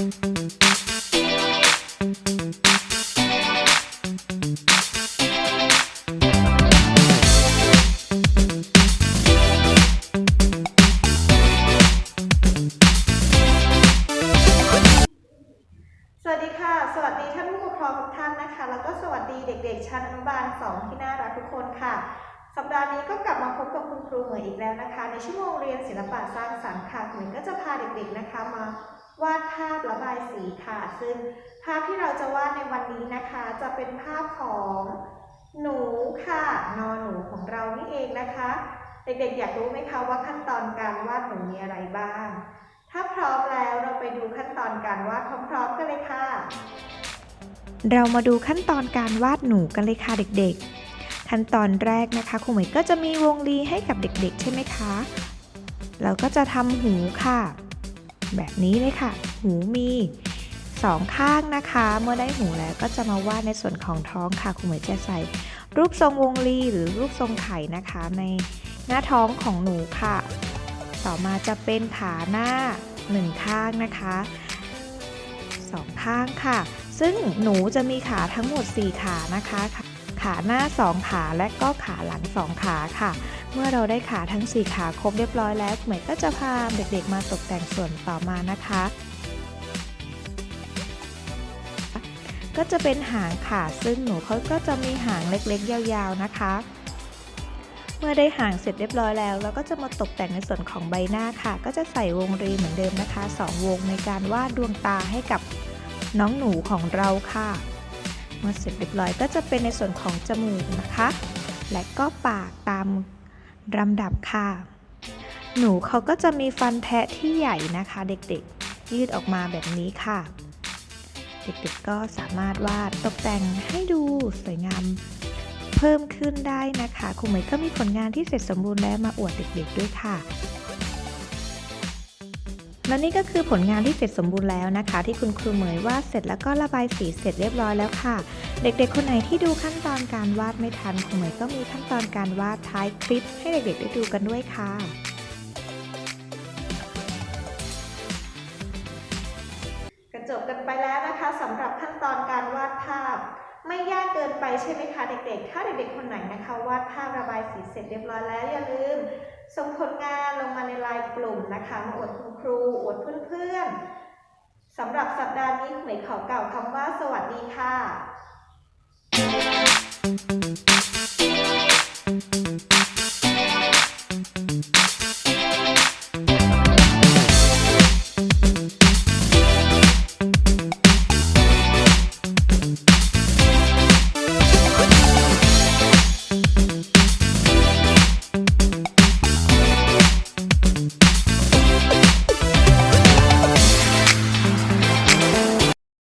สวัสดีค่ะสวัสดีท่านผู้ปกครองทุกท่านนะคะแล้วก็สวัสดีเด็กๆ ชั้นอนุบาล 2 ที่น่ารักทุกคนค่ะ สัปดาห์นี้ก็กลับมาพบกับคุณครูเหมยอีกแล้วนะคะ ในชั่วโมงเรียนศิลปะสร้างสรรค์ค่ะเหมยก็จะพาเด็กๆนะคะมา วาดภาพระบายสีค่ะ ซึ่งภาพที่เราจะวาดในวันนี้นะคะ จะเป็นภาพของหนูค่ะ นอนหนูของเรานี่เองนะคะ เด็กๆอยากรู้ไหมคะว่าขั้นตอนการวาดหนูมีอะไรบ้าง ถ้าพร้อมแล้วเราไปดูขั้นตอนการวาดพร้อมๆกันเลยค่ะ เรามาดูขั้นตอนการวาดหนูกันเลยค่ะเด็กๆ ขั้นตอนแรกนะคะครูเหมยก็จะมีวงรีให้กับเด็กๆ ใช่ไหมคะ เราก็จะทำหูค่ะ แบบนี้เลยค่ะ หูมีสองข้างนะคะ เมื่อได้หูแล้วก็จะมาวาดในส่วนของท้องค่ะครูเหมยจะใส่ รูปทรงวงรีหรือรูปทรงไข่นะคะ ในหน้าท้องของหนูค่ะ ต่อมาจะเป็นขาหน้าหนึ่งข้างนะคะสองข้างค่ะ ซึ่งหนูจะมีขาทั้งหมด 4 ขานะคะ ขาหน้า 2 ขาและก็ขาหลัง 2 ขาค่ะ เมื่อเราได้ขาทั้ง 4 ขาครบเรียบร้อยแล้วเหมยก็จะพาเด็กๆมาตกแต่งส่วนต่อมานะคะ ก็จะเป็นหางค่ะซึ่งหนูเขาก็จะมีหางเล็กๆ ยาวๆนะคะ เมื่อได้หางเสร็จเรียบร้อยแล้ว เราก็จะมาตกแต่งในส่วนของใบหน้าค่ะ ก็จะใส่วงรีเหมือนเดิมนะคะสองวงในการวาดดวงตาให้กับน้องหนูของเราค่ะ เมื่อเสร็จเรียบร้อยก็จะเป็นในส่วนของจมูกนะคะ และก็ปากตาม ลำดับค่ะ หนูเขาก็จะมีฟันแทะที่ใหญ่นะคะ เด็กๆ ยืดออกมาแบบนี้ค่ะ เด็กๆก็สามารถวาดตกแต่งให้ดูสวยงามเพิ่มขึ้นได้นะคะครูเหมยก็มีผลงานที่เสร็จสมบูรณ์แล้วมาอวดเด็กๆด้วยค่ะ และนี่ก็คือผลงานที่เสร็จสมบูรณ์แล้วนะคะ ที่คุณครูเหมยวาดเสร็จแล้วก็ระบายสีเสร็จเรียบร้อยแล้วค่ะ เด็กๆ คนไหนที่ดูขั้นตอนการวาดไม่ทันครูเหมยก็มีขั้นตอนการวาดท้ายคลิป ให้เด็กๆได้ดูกันด้วยค่ะกระจบกันไปแล้วนะคะสำหรับขั้นตอนการวาดภาพ ไม่ยากเกินไปใช่ไหมคะเด็กๆ ถ้าเด็กๆคนไหนนะคะ วาดภาพระบายสีเสร็จเรียบร้อยแล้วอย่าลืมส่งผลงาน กลุ่มนะคะ มาอวดคุณครู อวดเพื่อนๆสำหรับสัปดาห์นี้หมยขอเก่าคำว่าสวัสดีค่ะ